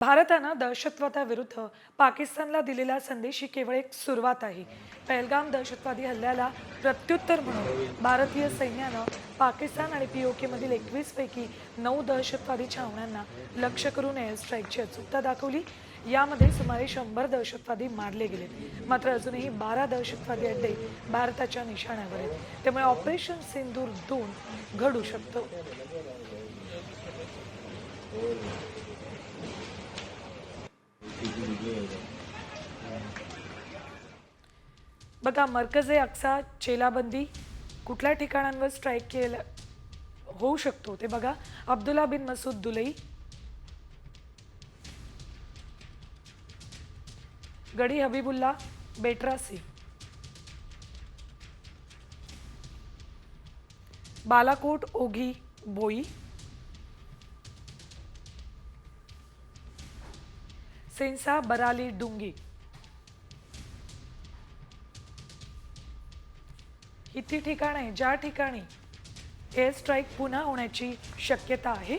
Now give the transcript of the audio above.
भारतानं दहशतवादाविरुद्ध पाकिस्तानला दिलेला संदेश ही केवळ एक सुरुवात आहे. पहलगाम दहशतवादी हल्ल्याला प्रत्युत्तर म्हणून भारतीय सैन्यानं पाकिस्तान आणि पीओकेमधील एकवीस पैकी नऊ दहशतवादी छावण्यांना लक्ष करून एअर स्ट्राईकची अचूकता दाखवली. यामध्ये सुमारे शंभर दहशतवादी मारले गेले मात्र अजूनही बारा दहशतवादी अड्डे भारताच्या निशाण्यावर आहेत. त्यामुळे ऑपरेशन सिंदूर दोन घडू शकतं. बघा मरकज ए अक्सा चेलाबंदी कुठल्या ठिकाणांवर स्ट्राईक केलं होऊ शकतो ते बघा. अब्दुल्ला बिन मसूद दुलई. गडी हबीबुल्ला बेटरासी बालाकोट ओघी बोई. सेन्सा बराली डुंगी. ही ती ठिकाण आहे ज्या ठिकाणी एअर स्ट्राईक पुन्हा होण्याची शक्यता आहे.